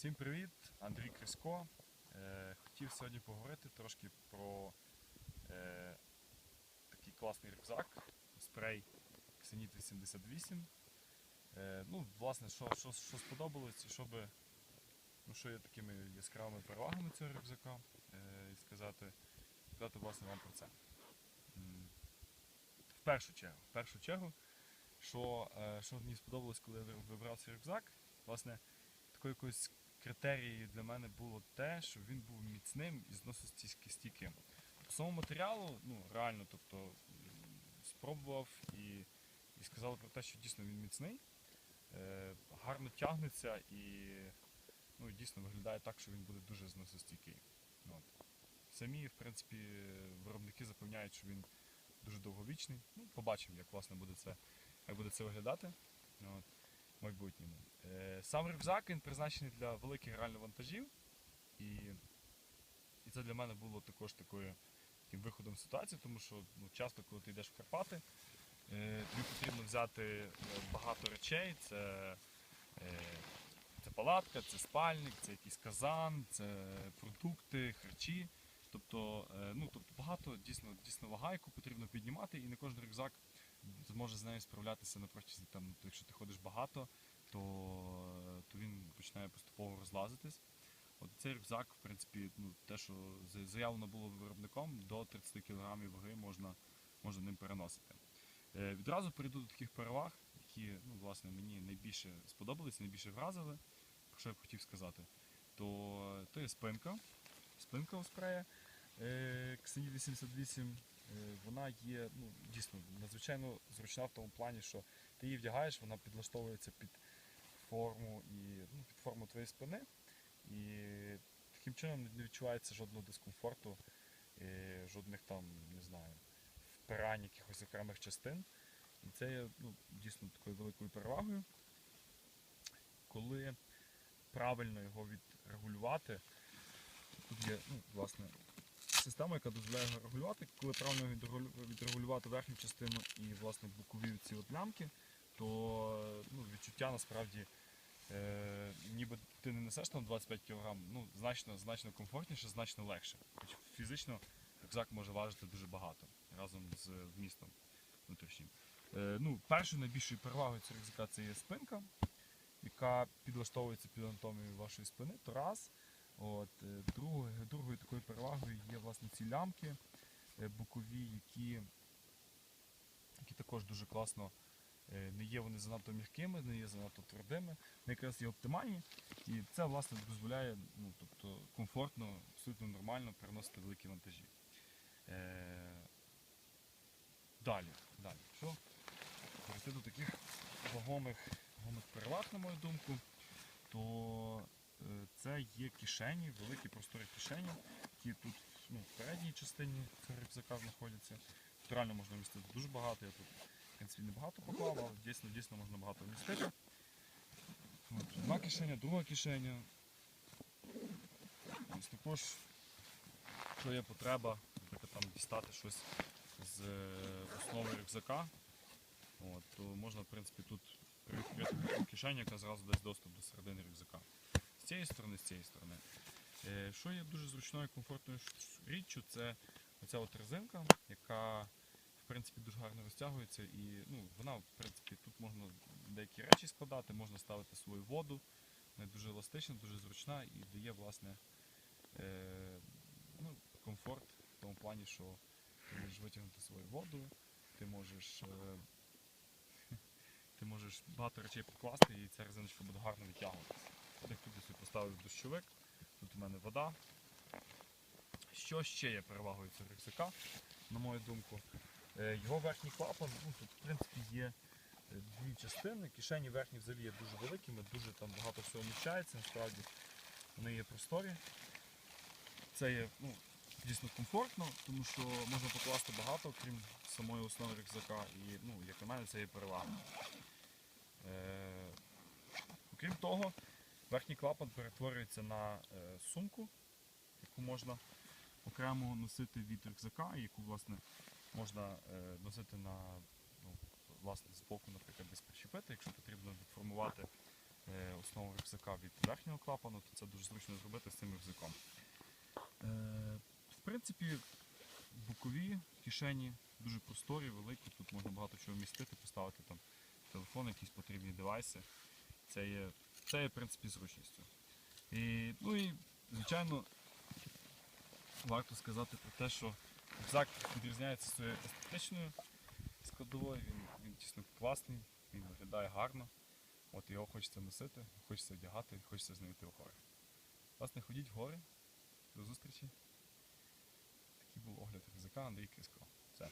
Всім привіт, Андрій Криско. Е, хотів сьогодні поговорити трошки про е, такий класний рюкзак, спрей Xenit 88. Е, ну, власне, що, що, що сподобалось, і що, би, ну, що є такими яскравими перевагами цього рюкзака, е, і сказати, сказати власне вам про це. В першу чергу, в першу чергу, що, е, що мені сподобалось, коли я ви- вибрав цей рюкзак, власне, такою якоюсь критерією для мене було те, що він був міцним і зносостійким. По самому матеріалу, ну реально, тобто спробував і, і сказали про те, що дійсно він міцний, е, гарно тягнеться і ну, дійсно виглядає так, що він буде дуже зносостійкий. Ну, От. Самі, в принципі, виробники запевняють, що він дуже довговічний. Ну, побачимо, як власне буде це, як буде це виглядати. Ну, От майбутньому. Е, Сам рюкзак він призначений для великих реально вантажів, і, і це для мене було також такою, таким виходом ситуації, тому що ну, часто, коли ти йдеш в Карпати, е, тобі потрібно взяти е, багато речей. Це, це палатка, це спальник, це якийсь казан, це продукти, харчі. Тобто, ну, тобто багато дійсно, дійсно вага, потрібно піднімати, і не кожен рюкзак зможе з нею справлятися на протязі там, якщо ти ходиш багато, то, то він починає поступово розлазитись. От цей рюкзак, в принципі, ну, те, що заявлено було виробником, до 30 кг ваги можна, можна ним переносити. Е, відразу перейду до таких переваг, які ну, власне, мені найбільше сподобались, найбільше вразили, про що я б хотів сказати. То, то є спинка. Спинка у спрея е, Xenil 88. Е, вона є ну, дійсно надзвичайно зручна в тому плані, що ти її вдягаєш, вона підлаштовується під форму і ну, під форму твоєї спини. І таким чином не відчувається жодного дискомфорту, е, жодних там, не знаю, впирань якихось окремих частин. І це є ну, дійсно такою великою перевагою. Коли правильно його відрегулювати, тут є, ну, власне, система, яка дозволяє регулювати. Коли правильно відрегулювати верхню частину і власне бокові ці от лямки, то ну, відчуття насправді е, ніби ти не несеш там 25 кг, ну, значно, значно комфортніше, значно легше. Хоч фізично рюкзак може важити дуже багато разом з вмістом внутрішнім. Е, ну, першою найбільшою перевагою цього рюкзака це є спинка, яка підлаштовується під анатомію вашої спини, то раз. От, е, другою, другою такою перевагою є власне ці лямки е, бокові, які, які також дуже класно е, не є вони занадто м'якими, не є занадто твердими, вони якраз є оптимальні. І це власне дозволяє ну, тобто, комфортно, абсолютно нормально переносити великі вантажі. Далі, далі. Що? Перейти до таких вагомих, вагомих переваг, на мою думку, то це є кишені, великі просторі кишені, які тут ну, в передній частині рюкзака знаходяться. Тут можна вмістити дуже багато. Я тут в принципі небагато поклав, але дійсно, дійсно можна багато вмістити. От, одна кишеня, друга кишеня. Ось також, якщо є потреба, наприклад, там дістати щось з е, основи рюкзака, от, то можна в принципі тут таку кишеню, яка зразу дасть доступ до середини рюкзака. Цієї сторони, з цієї сторони. Е, Що є дуже зручною і комфортною річчю, це оця от резинка, яка в принципі дуже гарно розтягується і ну, вона в принципі тут можна деякі речі складати, можна ставити свою воду. Вона дуже еластична, дуже зручна і дає власне е, ну, комфорт в тому плані, що ти можеш витягнути свою воду, ти можеш, е, ти можеш багато речей покласти і ця резиночка буде гарно відтягуватися. Поставив дощовик, тут у мене вода. Що ще є перевагою цього рюкзака, на мою думку? Е, Його верхній клапан, ну, тут в принципі є е, дві частини. Кишені верхні взагалі є дуже великими, дуже там багато всього вміщається, насправді вони є просторі. Це є ну, дійсно комфортно, тому що можна покласти багато, крім самої основи рюкзака. І, ну, як на мене, це є перевага. Е, окрім того, верхній клапан перетворюється на е, сумку, яку можна окремо носити від рюкзака, яку власне можна е, носити на ну, власне з боку, наприклад, десь причепити, якщо потрібно відформувати е, основу рюкзака від верхнього клапану, то це дуже зручно зробити з цим рюкзаком. В принципі, бокові кишені дуже просторі, великі, тут можна багато чого вмістити, поставити там телефон, якісь потрібні девайси. Це є, це є в принципі зручністю. І, ну і, звичайно, варто сказати про те, що рюкзак відрізняється своєю естетичною складовою, він, він дійсно класний, він виглядає гарно. От його хочеться носити, хочеться одягати, хочеться з ним йти. Власне, ходіть в гори. До зустрічі. Такий був огляд рюкзака Андрій Криско. Все.